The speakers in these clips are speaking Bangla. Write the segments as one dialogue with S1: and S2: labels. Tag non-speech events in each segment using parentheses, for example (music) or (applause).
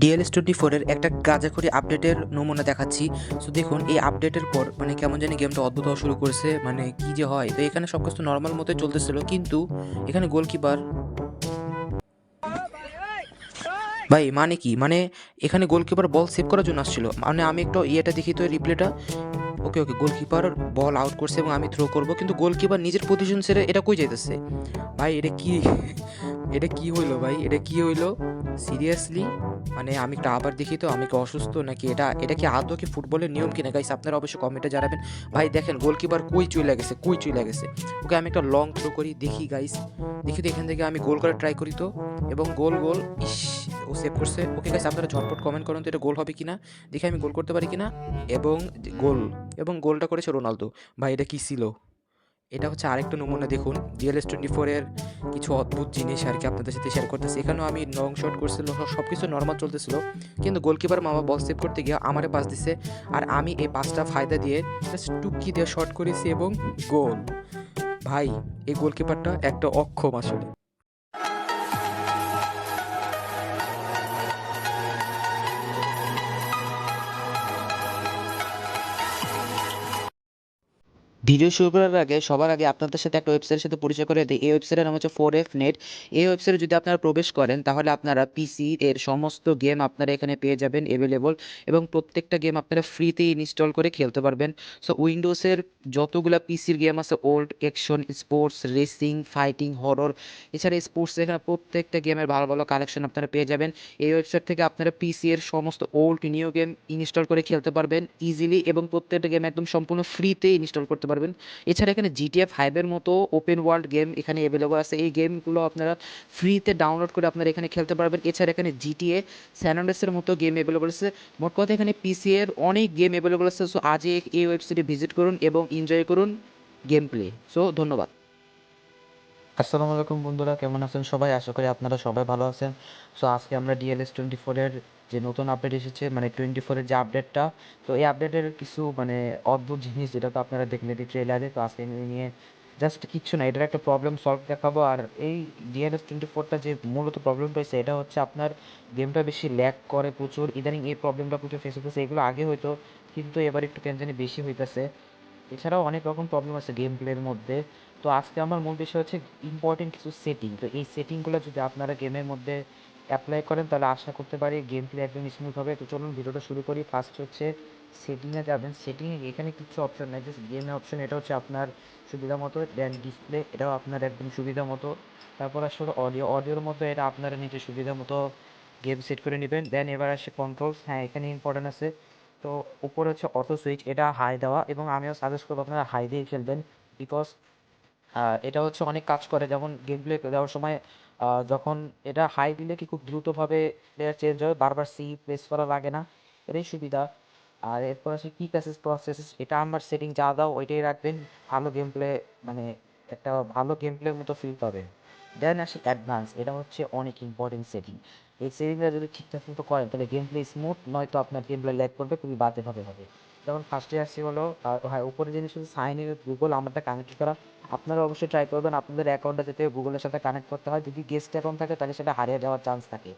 S1: ডিএলএস টোয়েন্টি ফোরের একটা গাজাখড়ি আপডেটের নমুনা দেখাচ্ছি। সো দেখুন, এই আপডেটের পর মানে কেমন জানি গেমটা অদ্ভুত হওয়া শুরু করেছে মানে কি যে হয়। তো এখানে সব কিছু নর্মাল মতোই চলতেছিল, কিন্তু এখানে গোলকিপার ভাই মানে কি? মানে এখানে গোলকিপার বল সেভ করার জন্য আসছিল। মানে আমি একটু ইয়েটা দেখি তো রিপ্লেটা ওকে ওকে গোলকিপার বল আউট করছে এবং আমি থ্রো করব। কিন্তু গোলকিপার নিজের পজিশন ছেড়ে এটা কই যাইতেছে? ভাই, এটা কি (laughs) এটা কি হইল ভাই? এটা কি হইল? সিরিয়াসলি মানে আমি একটা আবার দেখি তো, আমি কি অসুস্থ নাকি এটা এটা কি আদৌ কি ফুটবলের নিয়ম কিনা? গাইস আপনারা অবশ্যই কমেন্টে জানাবেন। ভাই, দেখেন গোলকিপার কই চলে গেছে, কই চলে গেছে? ওকে, আমি একটা লং থ্রো করি, দেখি গাইস দেখি তো এখান থেকে আমি গোল করে ট্রাই করি তো। এবং গোল গোল ইস! ও সেভ করছে। ওকে গাইস আপনারা ঝটপট কমেন্ট করুন তো এটা গোল হবে কিনা, দেখে আমি গোল করতে পারি কিনা। এবং গোল এবং গোলটা করেছে রোনালদো। ভাই, এটা কি ছিল? এটা হচ্ছে আরেকটা নমুনা, দেখুন। ডিএলএস টোয়েন্টি ফোরের কিছু অদ্ভুত জিনিস আর কি আপনাদের সাথে শেয়ার করতেছি। এখানেও আমি লং শট করছিল সব কিছু নর্মাল চলতেছিল। কিন্তু গোলকিপার মামা বল সেভ করতে গিয়ে আমারে পাস দিছে। আর আমি এই পাসটা ফায়দা দিয়ে জাস্ট টুকি দিয়ে শট করেছি এবং গোল ভাই, এই গোলকিপারটা একটা অক্ষম আসলে।
S2: ভিডিও শুরু করার আগে, সবার আগে আপনাদের সাথে একটা ওয়েবসাইটের সাথে পরিচয় করে দিই। এই ওয়েবসাইটের নাম হচ্ছে ফোর এফ নেট এই ওয়েবসাইটে যদি আপনারা প্রবেশ করেন, তাহলে আপনারা পিসি এর সমস্ত গেম আপনারা এখানে পেয়ে যাবেন অ্যাভেলেবল এবং প্রত্যেকটা গেম আপনারা ফ্রিতে ইনস্টল করে খেলতে পারবেন। সো উইন্ডোজের যতগুলো পিসির গেম আছে old action sports racing fighting horror এছাড়া স্পোর্টস এখানে প্রত্যেকটা গেমের ভালো ভালো কালেকশন আপনারা পেয়ে যাবেন। এই ওয়েবসাইট থেকে আপনারা পিসি এর সমস্ত ওল্ড নিউ গেম ইনস্টল করে খেলতে পারবেন ইজিলি এবং প্রত্যেকটা গেম একদম সম্পূর্ণ ফ্রিতে ইনস্টল করতে পারবেন। এছাড়া এখানে জিটিএ ফাইভের মতো ওপেন ওয়ার্ল্ড গেম এখানে অ্যাভেলেবল আছে। এই গেমগুলো আপনারা ফ্রিতে ডাউনলোড করে আপনারা এখানে খেলতে পারবেন। এছাড়া এখানে জিটিএ স্যানান্ডেসের মতো গেম অ্যাভেলেবল আছে। মোট কথা এখানে পিসিএর অনেক গেম অ্যাভেলেবল আছে। সো আজ এই ওয়েবসাইটে ভিজিট করুন এবং এনজয় করুন গেম প্লে সো ধন্যবাদ। আসসালামু আলাইকুম বন্ধুরা, কেমন আছেন সবাই? আশা করি আপনারা সবাই ভালো আছেন। সো আজকে আমরা ডিএলএস টোয়েন্টি ফোরের যে নতুন আপডেট এসেছে মানে টোয়েন্টি ফোরের যে আপডেটটা তো এই আপডেটের কিছু মানে অদ্ভুত জিনিস যেটা তো আপনারা দেখলেন এই ট্রেলারে তো আজকে নিয়ে জাস্ট কিচ্ছু না, এটার একটা প্রবলেম সলভ দেখাবো। আর এই ডিএলএস টোয়েন্টি ফোরটা যে মূলত প্রবলেম পেয়েছে এটা হচ্ছে আপনার গেমটা বেশি ল্যাক করে প্রচুর। ইদানিং এই প্রবলেমটা প্রচুর ফেস হতেছে এগুলো আগে হয়তো কিন্তু এবার একটু কেন জানি বেশি হইতেছে। এছাড়াও অনেক রকম প্রবলেম আছে গেম প্লের মধ্যে। তো আজকে আমার মূল বিষয় হচ্ছে ইম্পর্টেন্ট কিছু সেটিং তো এই সেটিংগুলো যদি আপনারা গেমের মধ্যে অ্যাপ্লাই করেন, তাহলে আশা করতে পারি গেম প্লে একদম স্মুথ হবে। তো চলুন ভিডিওটা শুরু করি। ফার্স্ট হচ্ছে সেটিংয়ে যাবেন। সেটিংয়ে এখানে কিছু অপশন নেই জাস্ট গেমের অপশন এটা হচ্ছে আপনার সুবিধা মতো দেন ডিসপ্লে এটাও আপনার একদম সুবিধা মতো। তারপর আসলে অডিও অডিওর মতো এটা আপনারা নিজের সুবিধা মতো গেম সেট করে নেবেন। দেন এবার আসে কন্ট্রোলস হ্যাঁ এখানে ইম্পর্টেন্ট আছে। তো উপরে হচ্ছে অটো সুইচ এটা হাই দেওয়া এবং আমিও সাজেস্ট করব আপনারা হাই দিয়ে খেলবেন বিকজ এটা হচ্ছে অনেক কাজ করে। যেমন গেম প্লে দেওয়ার সময় যখন এটা হাই দিলে কি খুব দ্রুতভাবে প্লেয়ার চেঞ্জ হয়, বারবার সি প্রেস করা লাগে না, এটাই সুবিধা। আর এরপর আছে কি প্যাসেজ প্রসেস এটা আমার সেটিং যা দাও, ওইটাই রাখবেন। ভালো গেম প্লে মানে একটা ভালো গেম প্লের মতো ফিল পাবে দেন আসে অ্যাডভান্স এটা হচ্ছে অনেক ইম্পর্টেন্ট সেটিং এই সেটিংটা যদি ঠিকঠাক মতো করেন, তাহলে গেম প্লে স্মুথ নয়তো আপনার গেম প্লে ল্যাগ করবে, খুবই বাজেভাবে হবে। যেমন ফার্স্টে আসছি হলো হ্যাঁ উপরে জিনিস হচ্ছে সাইন ইন গুগল আমারটা কানেক্ট করা, আপনারা অবশ্যই ট্রাই করবেন, আপনাদের অ্যাকাউন্টটা যাতে গুগলের সাথে কানেক্ট করতে হয়, যদি গেস্ট অ্যাকাউন্ট থাকে, তাহলে সেটা হারিয়ে যাওয়ার চান্স থাকে।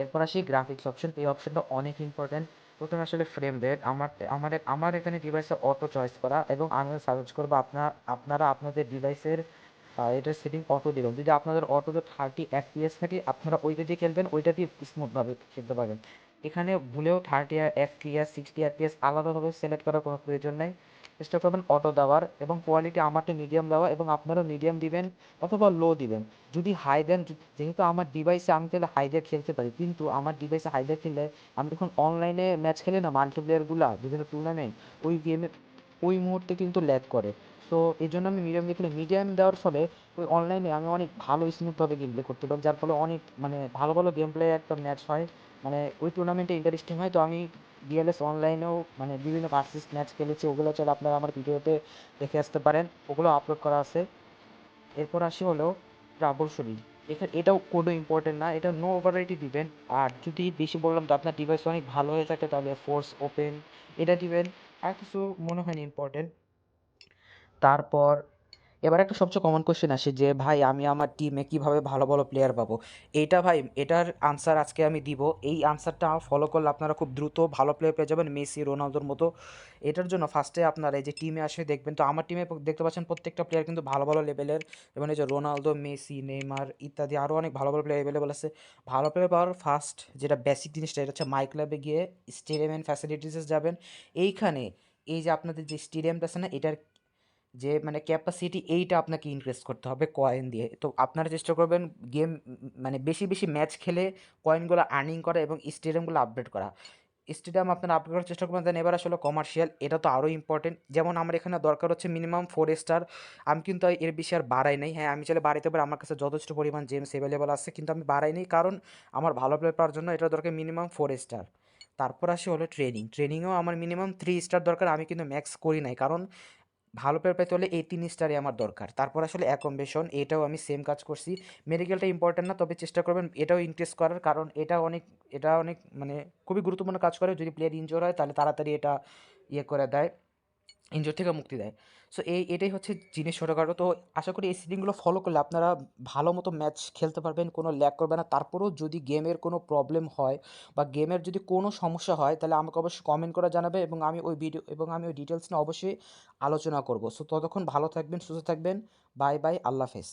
S2: এরপর আসি গ্রাফিক্স অপশন এই অপশনটা অনেক ইম্পর্টেন্ট প্রথমে আসলে ফ্রেম রেট আমার আমার আমার এখানে ডিভাইসে অটো চয়েস করা, এবং আমি সাজেস্ট করব আপনার, আপনারা আপনাদের ডিভাইসের এটার সেটিং অটো দিলাম যদি আপনাদের অটোতে থার্টি এফপিএস থাকে, আপনারা ওইটা দিয়ে খেলবেন, ওইটা দিয়ে স্মুথভাবে খেলতে পারবেন। এখানে ভুলেও থার্টি এফপিএস সিক্সটি এফপিএস আলাদাভাবে সিলেক্ট করার কোনো প্রয়োজন নেই। চেষ্টা করবেন অটো দেওয়ার এবং কোয়ালিটি আমারটা মিডিয়াম দেওয়া এবং আপনারাও মিডিয়াম দিবেন অথবা লো দিবেন। যদি হাই দেন যেহেতু আমার ডিভাইসে আমি তাহলে হাই দিয়ে খেলতে পারি, কিন্তু আমার ডিভাইসে হাই দিয়ে খেললে আমি যখন অনলাইনে ম্যাচ খেলি না মাল্টিপ্লেয়ারগুলো বিভিন্ন টুর্নামেন্ট ওই গেমে ওই মুহূর্তে কিন্তু ল্যাগ করে। তো এই জন্য আমি মিডিয়াম দেখলে মিডিয়াম দেওয়ার ফলে ওই অনলাইনে আমি অনেক ভালো স্মুথভাবে গেম করতে পারি যার ফলে অনেক মানে ভালো ভালো গেম একটা ম্যাচ হয়। মানে ওই টুর্নামেন্টে ইন্টারেস্টিং হয়। তো আমি ডিএলএস অনলাইনেও মানে বিভিন্ন ভার্সেস ম্যাচ খেলেছি, ওগুলো চলে আপনারা আমার ভিডিওতে দেখে আসতে পারেন। ওগুলো আপলোড করা আছে। এরপর আসি হলো ট্রাবল শুটিং এখানে এটাও কোনো ইম্পর্টেন্ট না, এটা নো ওভারাইটি দিবেন। আর যদি বেশি বললাম তো আপনার ডিভাইস অনেক ভালো হয়ে থাকে, তাহলে ফোর্স ওপেন এটা দিবেন। আর কিছু মনে হয় না ইম্পর্টেন্ট তারপর এবার একটা সবচেয়ে কমন কোশ্চেন আসে যে, ভাই, আমি আমার টিমে কীভাবে ভালো ভালো প্লেয়ার পাবো? এইটা ভাই, এটার আনসার আজকে আমি দিব। এই আনসারটা ফলো করলে আপনারা খুব দ্রুত ভালো প্লেয়ার পেয়ে যাবেন, মেসি, রোনালদোর মতো। এটার জন্য ফার্স্টে আপনারা এই যে টিমে আসে দেখবেন, তো আমার টিমে দেখতে পাচ্ছেন প্রত্যেকটা প্লেয়ার কিন্তু ভালো ভালো লেভেলের এবং এই যে রোনালদো, মেসি, নেইমার ইত্যাদি আরও অনেক ভালো ভালো প্লেয়ার অ্যাভেলেবল আছে। ভালো প্লেয়ার পাওয়ার ফার্স্ট যেটা বেসিক জিনিসটা, এটা হচ্ছে মাই ক্লাবে গিয়ে স্টেডিয়াম অ্যান্ড ফ্যাসিলিটিসে যাবেন। এইখানে এই যে আপনাদের যে স্টেডিয়ামটা আছে না, এটার যে মানে ক্যাপাসিটি এইটা আপনাকে ইনক্রিজ করতে হবে কয়েন দিয়ে। তো আপনারা চেষ্টা করবেন গেম মানে বেশি বেশি ম্যাচ খেলে কয়েনগুলো আর্নিং করা এবং স্টেডিয়ামগুলো আপডেট করা। স্টেডিয়াম আপনারা আপডেট করার চেষ্টা করবেন দেন এবার আসলে কমার্শিয়াল এটা তো আরও ইম্পর্টেন্ট যেমন আমার এখানে দরকার হচ্ছে মিনিমাম ফোর স্টার আমি কিন্তু এর বেশি আর বাড়াই নাই। হ্যাঁ আমি চাইলে বাড়াইতে পারি, আমার কাছে যথেষ্ট পরিমাণ জেমস অ্যাভেলেবল আছে, কিন্তু আমি বাড়াই নাই, কারণ আমার ভালো প্লেয়ার পাওয়ার জন্য এটা দরকার মিনিমাম ফোর স্টার তারপর আসে হলো ট্রেনিং ট্রেনিংয়েও আমার মিনিমাম থ্রি স্টার দরকার, আমি কিন্তু ম্যাক্স করি নাই, কারণ ভালো পেপার পেতে হলে এই তিন স্টারই আমার দরকার। তারপর আসলে অ্যাকম্বেশন এটাও আমি সেম কাজ করছি। মেডিকেলটা ইম্পর্টেন্ট না, তবে চেষ্টা করবেন এটাও ইনক্রিজ করার, কারণ এটা অনেক এটা অনেক মানে খুবই গুরুত্বপূর্ণ কাজ করে। যদি প্লেয়ার ইনজোর হয়, তাহলে তাড়াতাড়ি এটা ইয়ে করে দেয়। ইনজোর থেকে মুক্তি দেয়। সো এই, এটাই হচ্ছে জিনিস ছোটোখাটো তো আশা করি এই সিটিংগুলো ফলো করলে আপনারা ভালো মতো ম্যাচ খেলতে পারবেন, কোনো ল্যাক করবে না। তারপরেও যদি গেমের কোনো প্রবলেম হয় বা গেমের যদি কোনো সমস্যা হয়, তাহলে আমাকে অবশ্যই কমেন্ট করে জানাবে এবং আমি ওই ভিডিও এবং আমি ওই ডিটেলস নিয়ে অবশ্যই আলোচনা করব। সো ততক্ষণ ভালো থাকবেন, সুস্থ থাকবেন। বাই বাই আল্লাহ হাফেজ।